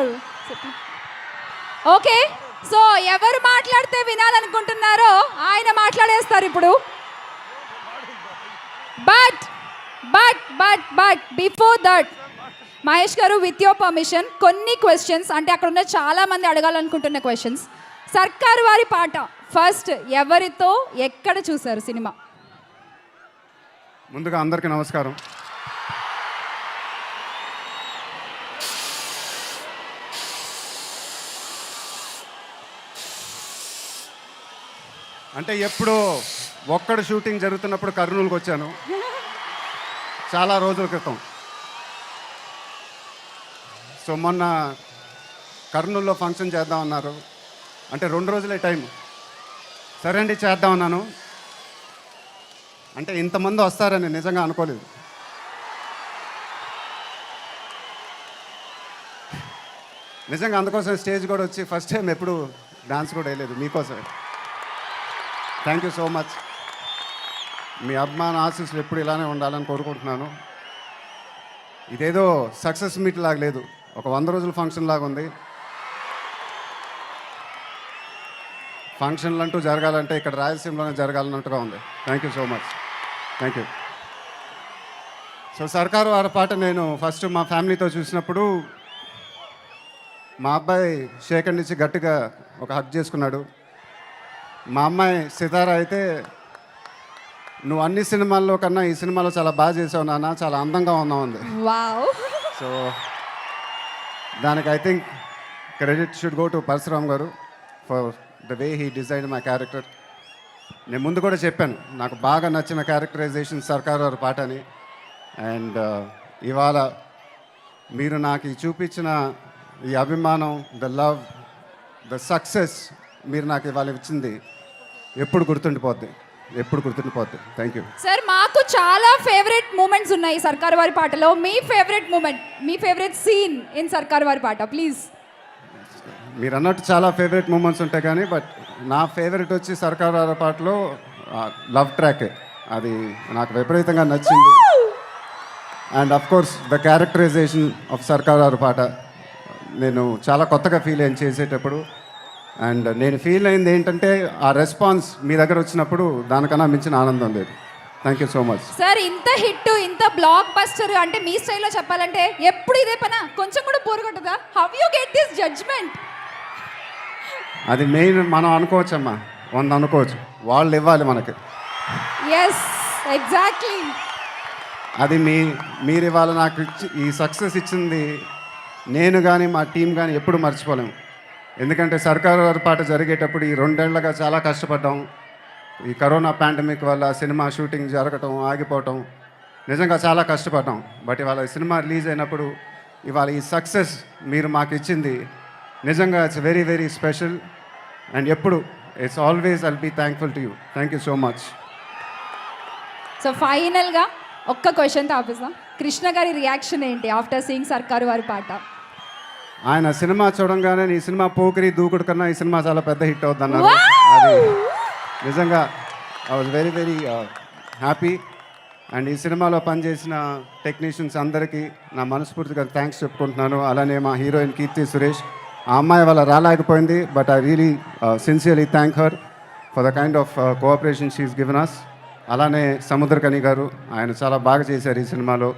గారు okay so ఎవరు మాట్లాడితే వినాలనుకుంటున్నారో ఆయన మాట్లాడేస్తారు ఇప్పుడు. But but but but before that Mahesh garu with your permission కొన్ని క్వశ్చన్స్ అంటే అక్కడ ఉన్న చాలా మంది అడగాలనుకుంటున్న క్వశ్చన్స్ సర్కారు వారి పాట ఫస్ట్ ఎవరితో ఎక్కడ చూసారు సినిమా? ముందుగా అందరికీ నమస్కారం. అంటే ఎప్పుడు ఒక్కడ షూటింగ్ జరుగుతున్నప్పుడు కర్నూలుకి వచ్చాను. చాలా రోజుల క్రితం. సో మొన్న కర్నూలులో ఫంక్షన్ చేద్దాం అన్నారు. అంటే రెండు రోజులే టైం సరే అండి చేద్దాం అన్నాను. అంటే ఇంతమంది వస్తారని నిజంగా అనుకోలేదు. నిజంగా అందుకోసం స్టేజ్ కూడా వచ్చి ఫస్ట్ టైం ఎప్పుడు డాన్స్ కూడా వేయలేదు మీకోసమే. థ్యాంక్ యూ సో మచ్ మీ అభిమాన ఆశీస్సులు ఎప్పుడు ఇలానే ఉండాలని కోరుకుంటున్నాను. ఇదేదో సక్సెస్ మీట్ లాగా లేదు. ఒక వంద రోజుల ఫంక్షన్ లాగా ఉంది. ఫంక్షన్లు అంటూ జరగాలంటే ఇక్కడ రాయలసీమలోనే జరగాలన్నట్టుగా ఉంది. Thank you so much thank you so Sarkaru Vaari Paata నేను ఫస్ట్ మా ఫ్యామిలీతో చూసినప్పుడు మా అబ్బాయి శేఖర్ నుంచి గట్టిగా ఒక హక్ చేసుకున్నాడు. మా అమ్మాయి సితారా అయితే నువ్వు అన్ని సినిమాల్లో కన్నా ఈ సినిమాలో చాలా బాగా చేసావు నాన్న చాలా అందంగా ఉన్నావు వావ్. సో దానికి I think credit should go to Parasuram garu for the way he design my character. నేను ముందు కూడా చెప్పాను నాకు బాగా నచ్చిన క్యారెక్టరైజేషన్ సర్కార్ వారి పాట అని అండ్ ఇవాళ మీరు నాకు ఈ చూపించిన ఈ అభిమానం ద లవ్ ద సక్సెస్ మీరు నాకు ఇవాళ ఇచ్చింది ఎప్పుడు గుర్తుండిపోద్ది ఎప్పుడు గుర్తుండిపోద్ది. థ్యాంక్ యూ సార్ మాకు చాలా ఫేవరెట్ మూమెంట్స్ ఉన్నాయి సర్కారు వారి పాటలో. మీ favourite moment me favourite scene in Sarkaru Vaari Paata please మీరు అన్నట్టు చాలా ఫేవరెట్ మూమెంట్స్ ఉంటాయి కానీ బట్ నా ఫేవరెట్ వచ్చి సర్కార్ వారి పాటలో లవ్ ట్రాకే అది నాకు విపరీతంగా నచ్చింది. And of course the characterisation of Sarkar Vaari Paata నేను చాలా కొత్తగా ఫీల్ చేసేటప్పుడు అండ్ నేను ఫీల్ అయింది ఏంటంటే ఆ రెస్పాన్స్ మీ దగ్గర వచ్చినప్పుడు దానికన్నా మించిన ఆనందం లేదు. Thank you so much sir ఇంత హిట్ ఇంత బ్లాక్ బస్టర్ అంటే మీ స్టైల్లో చెప్పాలంటే ఎప్పుడు ఇదే పనా? కొంచెం కూడా bore కొట్టదా? How you get this judgement అది మెయిన్ మనం అనుకోవచ్చమ్మా. వంద అనుకోవచ్చు. వాళ్ళు ఇవ్వాలి మనకి. ఎస్ ఎగ్జాక్ట్లీ అది మీ మీరు ఇవాళ నాకు ఇచ్చి ఈ సక్సెస్ ఇచ్చింది నేను కానీ మా టీం కానీ ఎప్పుడు మర్చిపోలేము. ఎందుకంటే సర్కారు వారి పాట జరిగేటప్పుడు ఈ రెండేళ్ళుగా చాలా కష్టపడ్డాం. ఈ కరోనా పాండమిక్ వల్ల సినిమా షూటింగ్ జరగటం ఆగిపోవటం నిజంగా చాలా కష్టపడ్డాం. బట్ ఇవాళ సినిమా రిలీజ్ అయినప్పుడు ఇవాళ ఈ సక్సెస్ మీరు మాకు ఇచ్చింది నిజంగా it's very very special. And ఎప్పుడు it's always I'll be thankful to you. Thank you so much. So ఫైనల్గా ఒక్క క్వశ్చన్ ఆపిస్తాం కృష్ణ గారి రియాక్షన్ ఏంటి ఆఫ్టర్ సీయింగ్ సర్కారు వారి పాట? ఆయన సినిమా చూడంగానే ఈ సినిమా పోకిరి దూకుడు కన్నా ఈ సినిమా చాలా పెద్ద హిట్ అవుతుంది అన్నారు! అది నిజంగా I was very very happy and ఈ సినిమాలో పనిచేసిన టెక్నీషియన్స్ అందరికీ నా మనస్ఫూర్తిగా థ్యాంక్స్ చెప్పుకుంటున్నాను. అలానే మా హీరోయిన్ కీర్తి సురేష్. ఆ అమ్మాయి వాళ్ళ రాలేకపోయింది but I really sincerely thank her for the kind of cooperation she's given us అలానే సముద్రకని గారు ఆయన చాలా బాగా చేశారు ఈ సినిమాలో.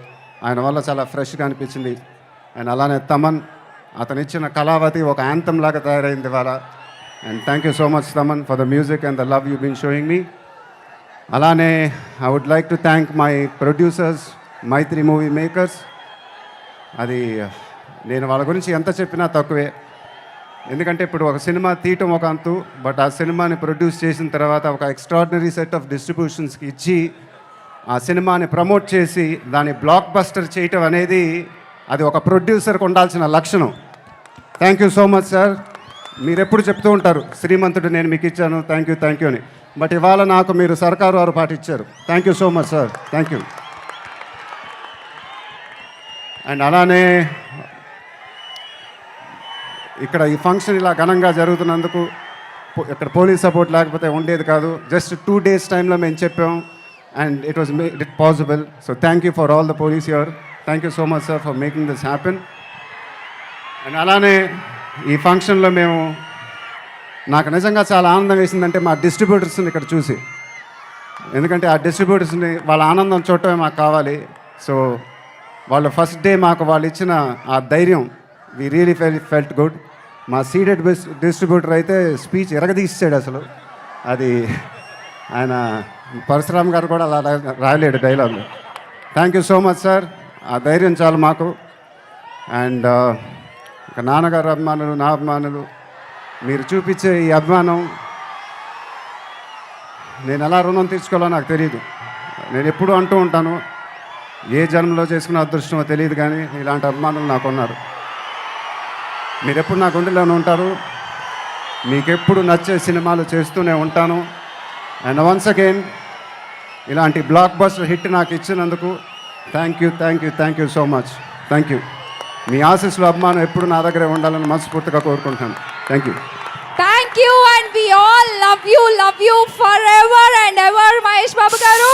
ఆయన వల్ల చాలా ఫ్రెష్గా అనిపించింది. అండ్ అలానే తమన్ అతను ఇచ్చిన కళావతి ఒక యాంతం లాగా తయారైంది ఇవాళ. And thank you so much Thaman for the music and the love you been showing me అలానే I would like to thank my producers Mythri Movie Makers అది నేను వాళ్ళ గురించి ఎంత చెప్పినా తక్కువే. ఎందుకంటే ఇప్పుడు ఒక సినిమా తీయటం ఒక అంతు బట్ ఆ సినిమాని ప్రొడ్యూస్ చేసిన తర్వాత ఒక ఎక్స్ట్రాడినరీ సెట్ ఆఫ్ డిస్ట్రిబ్యూషన్స్కి ఇచ్చి ఆ సినిమాని ప్రమోట్ చేసి దాన్ని బ్లాక్ బస్టర్ చేయటం అనేది అది ఒక ప్రొడ్యూసర్కి ఉండాల్సిన లక్షణం. Thank you so much sir మీరు ఎప్పుడు చెప్తూ ఉంటారు శ్రీమంతుడు నేను మీకు ఇచ్చాను థ్యాంక్ యూ థ్యాంక్ యూ అని. బట్ ఇవాళ నాకు మీరు సర్కారు వారు పాటిచ్చారు thank you so much sir thank you and అలానే ఇక్కడ ఈ ఫంక్షన్ ఇలా ఘనంగా జరుగుతున్నందుకు ఇక్కడ పోలీస్ సపోర్ట్ లేకపోతే ఉండేది కాదు. జస్ట్ టూ డేస్ టైంలో మేము చెప్పాం. And it was made it possible so thank you for all the police your thank you so much sir for making this happen and అలానే ఈ ఫంక్షన్లో మేము నాకు నిజంగా చాలా ఆనందం వేసిందంటే మా డిస్ట్రిబ్యూటర్స్ని ఇక్కడ చూసి. ఎందుకంటే ఆ డిస్ట్రిబ్యూటర్స్ని వాళ్ళ ఆనందం చూడటమే మాకు కావాలి. సో వాళ్ళు ఫస్ట్ డే మాకు వాళ్ళు ఇచ్చిన ఆ ధైర్యం we really fell felt good మా సీడెడ్ డిస్ట్రిబ్యూటర్ అయితే స్పీచ్ ఎరగదీసాడు అసలు. అది ఆయన పరశురామ్ గారు కూడా అలా రాయలేడు dialogue thank you so much sir ఆ ధైర్యం చాలు మాకు. అండ్ ఇంకా నాన్నగారు అభిమానులు నా అభిమానులు మీరు చూపించే ఈ అభిమానం నేను ఎలా రుణం తీర్చుకోవాలో నాకు తెలియదు నేను ఎప్పుడూ అంటూ ఉంటాను ఏ జన్మలో చేసుకున్న అదృష్టమో తెలియదు కానీ ఇలాంటి అభిమానులు నాకు ఉన్నారు. మీరు ఎప్పుడు నా గుండెలోనే ఉంటారు. మీకెప్పుడు నచ్చే సినిమాలు చేస్తూనే ఉంటాను. అండ్ వన్స్ అగైన్ ఇలాంటి బ్లాక్ బస్టర్ హిట్ నాకు ఇచ్చినందుకు thank you thank you thank you so much thank you మీ ఆశీస్సులు అభిమానం ఎప్పుడు నా దగ్గరే ఉండాలని మనస్ఫూర్తిగా కోరుకుంటాను thank you thank you and we all love you love you forever and ever Mahesh Babu garu.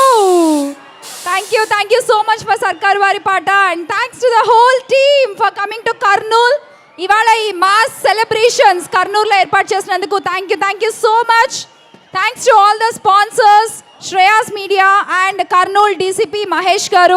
Thank you thank you so much for Sarkar Vaari Paata and thanks to the whole team for coming to Kurnool ఇవాళ ఈ mass celebrations కర్నూలులో ఏర్పాటు చేసినందుకు thank you thank you so much thanks to all the sponsors Shreyas media and Kurnool DCP Mahesh garu.